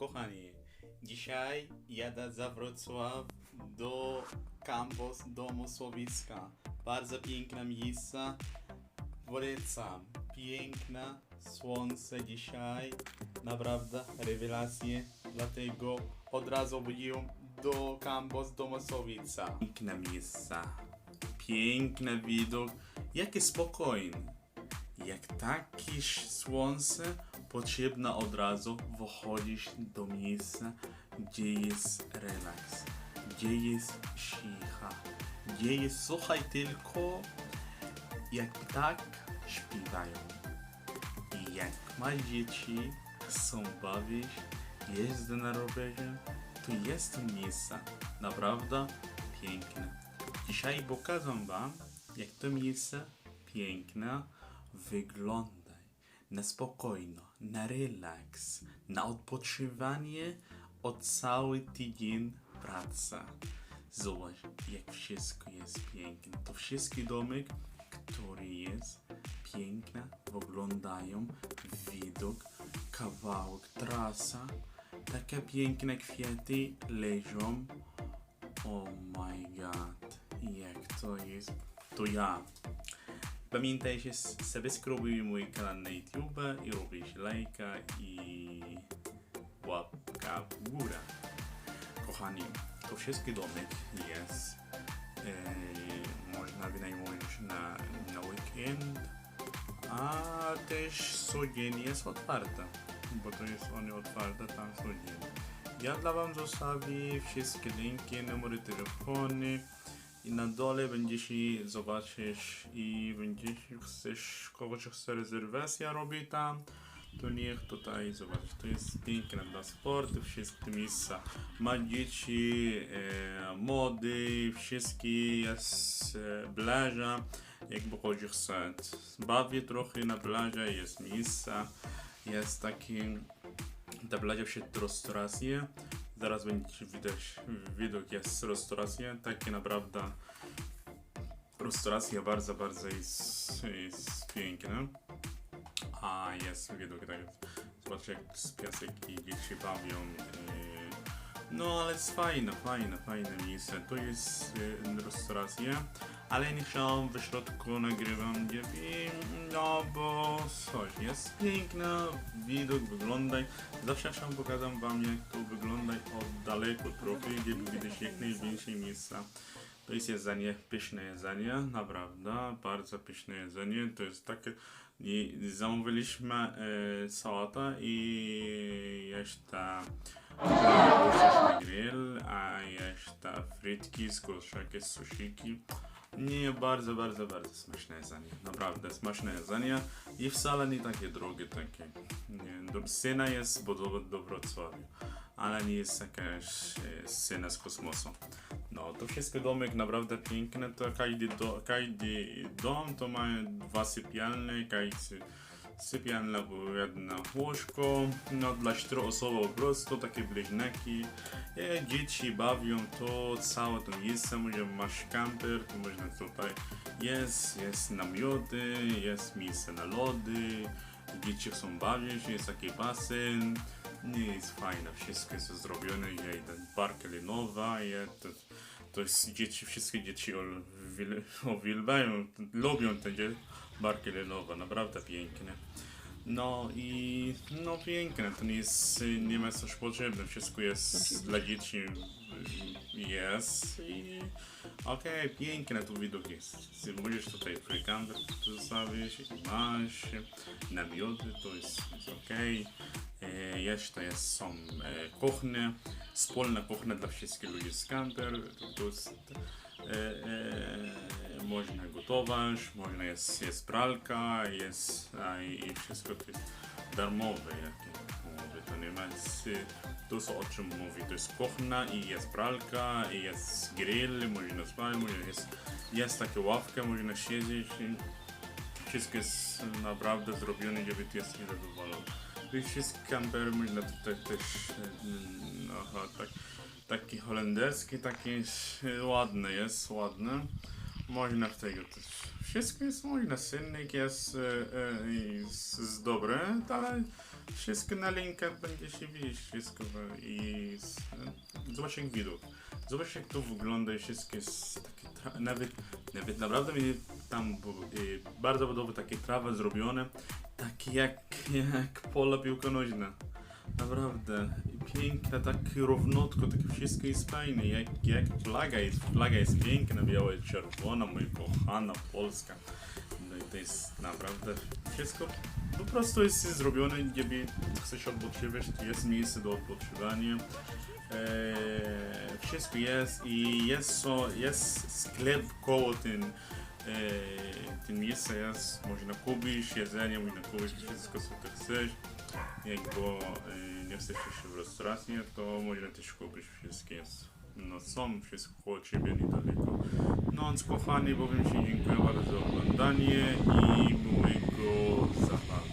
kochani. Dzisiaj jadę za Wrocław do kampus domu Słowicka. Bardzo piękne miejsce. Polecam. Piękne słońce dzisiaj. Naprawdę rewelacje. Dlatego od razu byłem do kampus domu Słowica. Piękne miejsca. Piękny widok. Jakie spokojne. Jak takie słońce, potrzebna od razu wychodzić do miejsca, gdzie jest relaks, gdzie jest cicha, gdzie jest, słuchaj tylko, jak ptak śpiewają. I jak ma dzieci, chcą bawić, jeżdżą na rowerze, to jest to miejsce naprawdę piękne. Dzisiaj pokażę wam, jak to miejsce piękne wygląda. Na spokojno, na relaks, na odpoczywanie od cały tydzień praca. Zobacz, jak wszystko jest piękne. To wszystkie domy, które jest piękne, wyglądają widok, kawałek, trasa. Takie piękne kwiaty leżą. Oh my god, jak to jest? To ja. Pamiętajcie, subskrybuj mój kanał na YouTube i robisz lajka i łapka w górę. Kochani, to wszystkie domek jest. E, można wynajmować na, na weekend, a też codziennie jest otwarte, bo to jest one otwarte tam codziennie. Ja dla wam zostawię wszystkie linki, numery telefony. I na dole będziesz zobaczysz i będziesz chcesz kogoś chce rezerwacja robi tam, to niech tutaj zobacz. To jest piękne dla sportu, wszystkie miejsca. Ma dzieci, e, mody, wszystkie jest e, plaża. Jakby ktoś chce bawić trochę na plaży, jest miejsca. Jest taki, ta plaża przed restauracją. Zaraz będziecie widać, widok jest restauracja, takie naprawdę restauracja bardzo, bardzo jest, jest piękna. A jest widok, tak, zobaczcie jak z piasek i dzieci bawią. yy, No ale jest fajne, fajne, fajne miejsce. To jest yy, restauracja, ale nie chciałem w środku nagrywam, wiem, no bo coś, jest piękna, widok, wygląda. Zawsze chciałem pokazać wam jak to wygląda od daleko trochę, gdzie widać jak najwięcej miejsca. To jest jedzenie, pyszne jedzenie, naprawdę, bardzo pyszne jedzenie. To jest takie, i zamówiliśmy e, sałatę i jeszcze grill, a jeszcze frytki z kurczaki, z susiki. Nie, bardzo, bardzo, bardzo smaczne jedzenie. Naprawdę smaczne jedzenie i wcale nie takie drogie, takie. Nie, cena jest podobna do Wrocławia, ale nie jest jakaś cena z kosmosu. No, to wszystko domek naprawdę piękne, to każdy, do, każdy dom to ma dwa sypialne, każdy sypialna było jedno łóżko, no dla czteroosobowo po prostu, takie bliźniaki. E, dzieci bawią to, całe to miejsce, może masz kamper, to można tutaj, jest, jest namioty, jest miejsce na lody, dzieci chcą bawić, jest taki basen, nie jest fajne, wszystko jest zrobione, jest park linowa, jest, to, to jest dzieci, wszystkie dzieci uwielbiają, lubią te barki linowe, naprawdę piękne. No i no piękne, to nie jest, nie ma coś potrzebne, wszystko jest dla dzieci, jest i okej, piękne tu widok jest. Możesz tutaj twój kamper zostawić, masz namioty, to jest, jest okej. E, Jeszcze jest, są e, kuchnie, wspólna kuchnia dla wszystkich ludzi z kamper, to, to jest można gotować, można jest, jest pralka, jest i, wszystko to jest darmowe, mówię, to nie ma jest, to co o czym mówi, to jest kuchnia i jest pralka i jest grill, można spać, można jest, jest taka ławka, można siedzieć wszystko jest naprawdę zrobione, żeby ty jesteś zadowolony. To jest wszystko kamper, można tutaj też, no, tak, taki holenderski, taki e, ładny jest, ładny. Można w tego też, wszystko jest można, silnik jest, e, e, jest, jest dobry, ale Wszystko na linkach będzie się widzieć, wszystko i s- zobacz jak widok. Zobacz jak to wygląda i wszystko jest takie nawet, nawet naprawdę tam bardzo podobne takie trawy zrobione, takie jak, jak pola piłka nożna. Naprawdę piękne, takie równotko, takie wszystko jest fajne, jak, jak flaga jest, flaga jest piękna, biała i czerwona, moja kochana Polska. No i to jest naprawdę wszystko po prostu jest zrobione, gdzie chcesz odpoczywać, jest miejsce do odpoczywania. Eee, wszystko jest i jest, so, jest sklep koło tym, eee, tym miejsce jest, można kupić jedzenie, można kupić wszystko co ty chcesz. Jak e, nie chcesz iść w restaurację, to można też kupić wszystkie. No są wszystko koło ciebie niedaleko. No więc kochani, powiem Ci dziękuję bardzo za oglądanie i miłego zabawy.